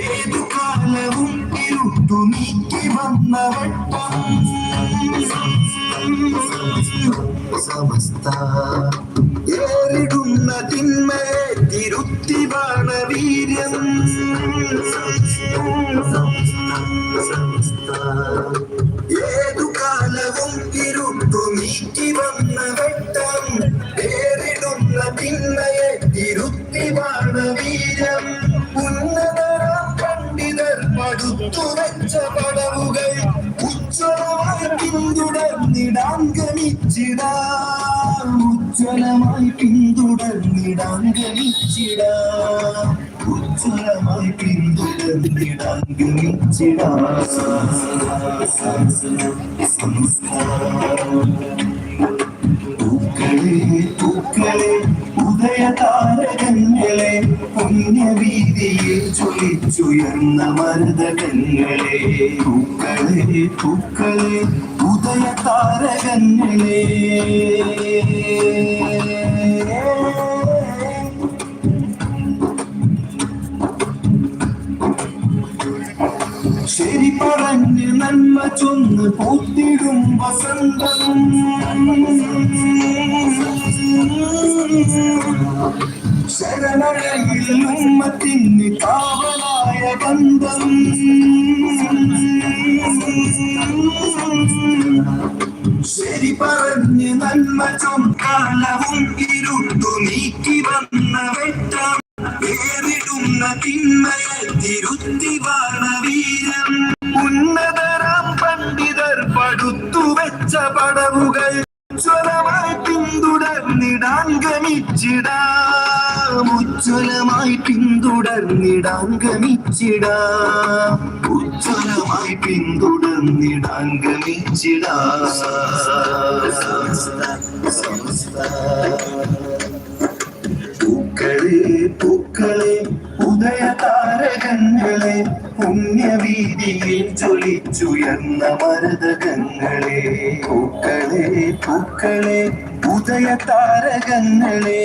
ഏതു കാലവും ഇരുട്ടു നീക്കി വന്നവട്ടം സമസ്ത ഏറിടുന്ന തിന്മയെ തിരുത്തി ബാണവീര്യം ഏതു കാലവും ഇരുട്ടു നീക്കി വന്നവട്ടം പടവുകൾ ഉജ്ജ്വലമായി പിന്തുടർന്നിടാൻ ഗമിച്ചിടാം ഉജ്ജ്വലമായി പിന്തുടർന്നിടാൻ ഗമിച്ചിടാം ഉജ്ജ്വലമായി പിന്തുടർന്നിടാൻ ഗമിച്ചിടാം പൂക്കളെ പൂക്കളെ ഉദയതാരകങ്ങളെ പുണ്യവീതിയിൽ ചൊലിച്ചുയർന്ന മരുതകങ്ങളെ പൂക്കളെ പൂക്കളെ ഉദയ താരകങ്ങളെ ശരി പറഞ്ഞ് നന്മ ചൊന്ന് പൂത്തിടും വസന്തം. ശരണയിൽ ഉമ്മത്തിന് കാവലായ ബന്ധം ശരി പറഞ്ഞ് നന്മ ചൊക്കാലവും ഇരുട്ടു നീക്കി വന്ന ഉജ്ജ്വലമായി പിന്തുടർന്നിടാൻ ഗമിച്ചിടാം. പൂക്കളെ പൂക്കളെ ഉദയതാരകങ്ങളെ പുണ്യവീതിയിൽ ചൊലിച്ചുയർന്ന മരതകങ്ങളെ പൂക്കളെ പൂക്കളെ ഉദയതാരകങ്ങളെ.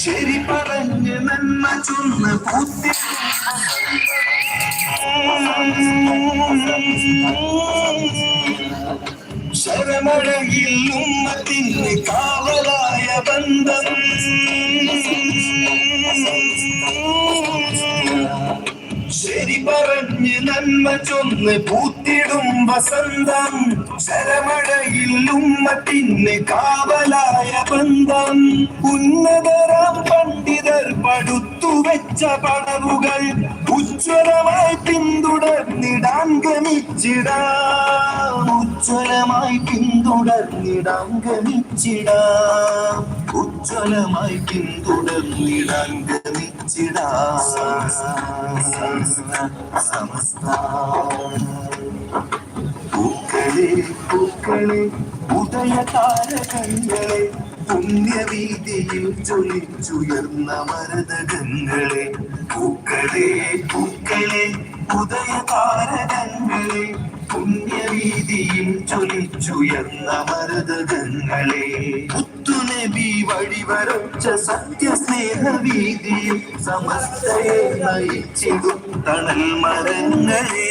ശരി പറഞ്ഞ് നന്മ ചൊന്ന് പൂത്തി. ശരമഴയിൽ ഉമ്മത്തിന് കാവലായ ബന്ധം. നന്മ പൂത്തിടും വസന്തം. ശരമഴയിൽ ഉമ്മത്തിന് കാവലായ ബന്ധം. ഉന്നതരാം പണ്ഡിതർ പടുത്തു വെച്ച പടവുകൾ ഉജ്ജ്വലമായി പിന്തുടർന്നിടാൻ ഗമിച്ചിടാം. ഉജ്ജ്വലമായി പിന്തുടർന്നിടാൻ ഗമിച്ചിടാം. ഉജ്ജ്വലമായി പിന്തുടർന്നിടാൻ ഗമിച്ചിടാം. സമസ്ത പൂക്കളെ ഉദയതാരകങ്ങളെ പുണ്യവീതിയിൽ ജ്വലിച്ചുയർന്ന മരതകങ്ങളെ പൂക്കളെ പൂക്കളെ ഉദയതാരകങ്ങളെ പുണ്യവീതിയിൽ ജ്വലിച്ചുയർന്ന മരതകങ്ങളെ. പുത്തുനബി വഴിവരച്ച സത്യസ്നേഹവീതിയിൽ സമസ്തയെ നയിച്ചിടും തണൽ മരങ്ങളെ.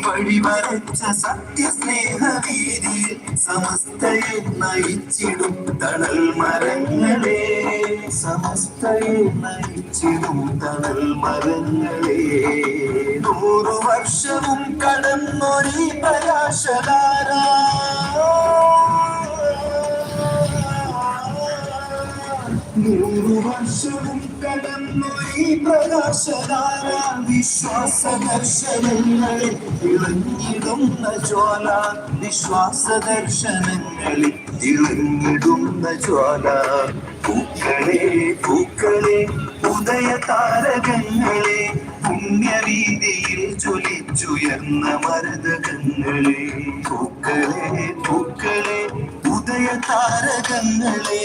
മുത്തുനബി വഴിവരച്ച സത്യസ്നേഹവീതിയിൽ സമസ്തയെ നയിച്ചിടും തണൽ മരങ്ങളെ. സമസ്തയെ നയിച്ചിടും തണൽ മരങ്ങളെ. നൂറു വർഷവും കടന്നൊരു പ്രകാശധാരാ നൂറു വർഷവും കടന്നു ഈ പ്രകാശധാര വിശ്വാസ ദർശനങ്ങളിൽ ഇളഞ്ഞിടുന്ന ജ്വാല വിശ്വാസ ദർശനങ്ങളിൽ ഇളഞ്ഞിടുന്ന ജ്വാല പൂക്കളെ പൂക്കളെ ഉദയ താരകങ്ങളെ പുണ്യവീതിയിൽ ചൊലിച്ചുയർന്ന മരതകങ്ങളെ പൂക്കളെ പൂക്കളെ ഉദയ താരകങ്ങളെ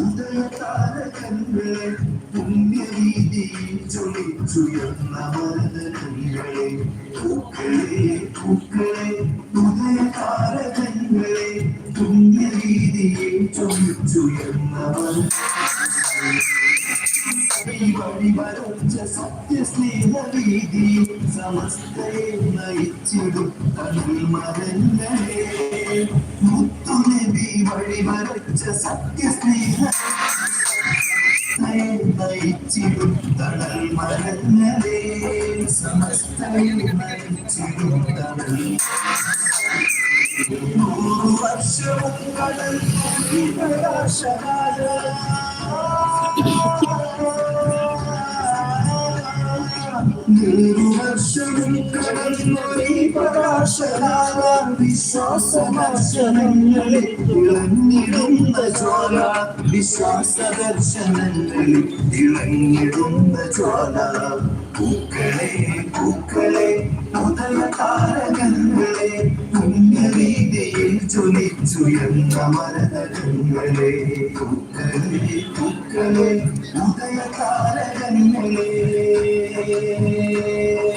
ഉദയതാരകങ്ങളെ പുണ്യവീതിയിൽ ചൊളിച്ചുയർന്ന മരതങ്ങളെ പൂക്കളെ പൂക്കളെ ഉദയതാരകങ്ങളെ പുണ്യവീതിയിൽ ചൊളിച്ചുയർന്ന വഴിവരച്ച സത്യസ്നേഹവീതി സമസ്തയെ നയിച്ചിടും തമിഴ് മരങ്ങളെ മുത്തുനബി വഴിവരച്ച സത്യസ്നേഹ നയിച്ചിടും തണൽ മരങ്ങളെ സമസ്തയെ നയിച്ചിടും തണൽ നൂറു വർഷവും കടൽ പ്രകാശകാല നൂറുവർഷവും കടന്നൊരു പ്രകാശകാല വിശ്വാസദർശനങ്ങളിൽ ഇളങ്ങിടുന്ന ജ്വാല വിശ്വാസ ദർശനങ്ങളിൽ ഇളങ്ങിടുന്ന ജ്വാല പൂക്കളെ പൂക്കളെ മുതല താരകങ്ങളെ പുണ്യരീതിയിൽ ജ്വലിച്ചുയർന്ന മരതകങ്ങളെ പൂക്കളെ പൂക്കളെ മുതല ഏതു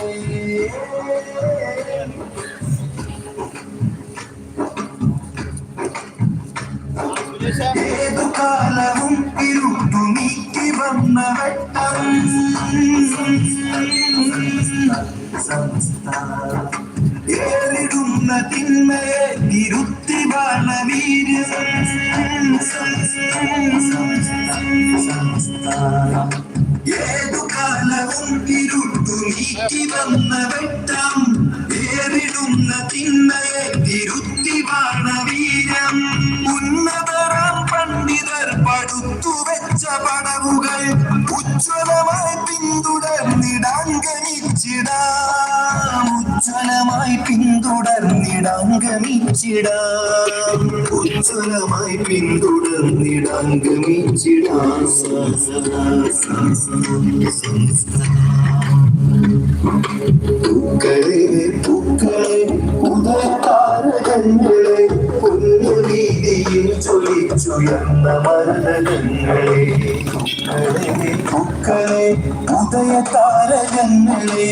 ഏറിടുന്ന തിന്മയെ തിരുത്തി വാണവീര്യം ഏതു കാലവും ഇരുട്ടു നീക്കി വന്ന വെട്ടം ഏറിടുന്ന തിന്മയെ തിരുത്തി പണ്ഡിതർ പടുത്തു വെച്ച പടവുകൾ ഉജ്ജ്വലമായി പിന്തുടർന്നിടാൻ ഗമിച്ചിടാം ഉജ്ജ്വലമായി പിന്തുടർന്നിടാൻ ഗമിച്ചിടാം ഉജ്ജ്വലമായി പിന്തുടർന്നിടാൻ ഗമിച്ചിടാം പൂക്കളെ പൂക്കളെ ഉദയതാരകങ്ങളെ പൊന്നുനീതിയിൽ ചൊലിച്ചുയർന്ന മരണങ്ങളെ പൂക്കളെ പൂക്കളെ ഉദയതാരകങ്ങളെ.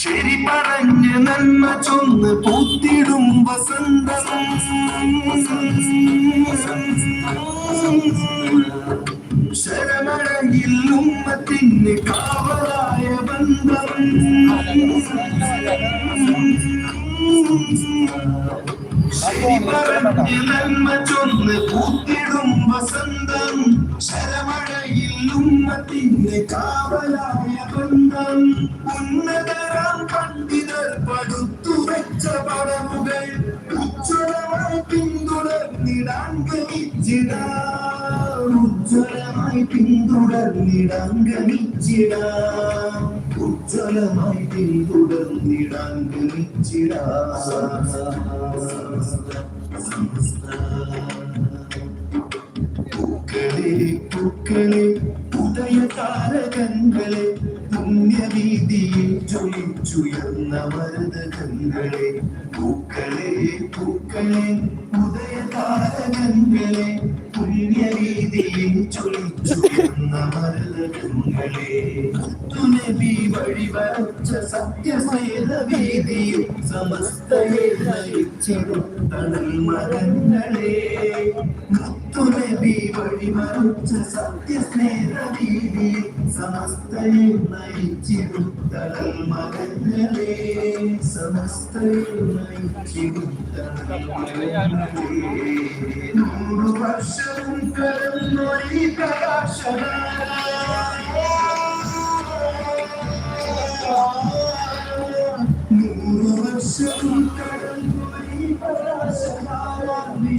ശരി പറഞ്ഞ് നന്മ ചൊന്ന് പൂത്തിടും വസന്തം. ശരമടങ്ങിൽ ഉമ്മത്തിന് കാവലായ ചൊന്ന് പൂത്തിടും വസന്തം. ശരമഴയിൽ ഉമ്മത്തിന് കാവലായ ബന്ധം ഉന്നതരാം പണ്ഡിതർ പടുത്തു വെച്ച പടവുകൾ ഉജ്ജ്വലമായി പിന്തുടർന്നിടാൻ ഗമിച്ചിടാം. ഉജ്ജ്വലമായി പിന്തുടർന്നിടാൻ ഗമിച്ചിടാം. ഉജ്ജ്വലമായി പിന്തുടർന്നിടാൻ ഗമിച്ചിടാം പൂക്കളെ പൂക്കളെ ഉദയ താരകങ്ങളെ പുണ്യവീതിയിൽ ചൊലിച്ചുയർന്ന വരതകങ്ങളെ പൂക്കളെ പൂക്കളെ ഉദയ താരകങ്ങളെ ജ്വലിച്ചുയർന്ന മരതകങ്ങളെ തുനബി വഴി വരച്ച സത്യസ്നേഹ വീതിയിൽ സമസ്തയെ നയിച്ചിടും തണൽ മരങ്ങളെ മുത്തുനബി വഴി മറിച്ച സത്യസ്നേഹ വീതിയിൽ സമസ്തയെ നയിച്ചിടും തണൽ മരങ്ങളെ സമസ്തയെ നയിച്ചിടും തണൽ മരങ്ങളെ നൂറു വർഷവും കടന്നൊരു പ്രകാശ നൂറു വർഷവും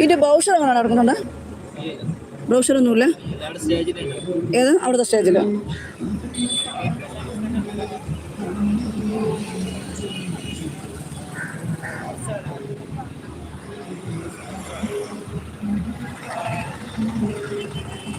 ഇതിന്റെ ബ്രൗഷർ എങ്ങനെയാണ് നടക്കുന്നുണ്ട്? ബ്രൗഷർ ഒന്നുമില്ല. ഏത്? അവിടുത്തെ സ്റ്റേജിൽ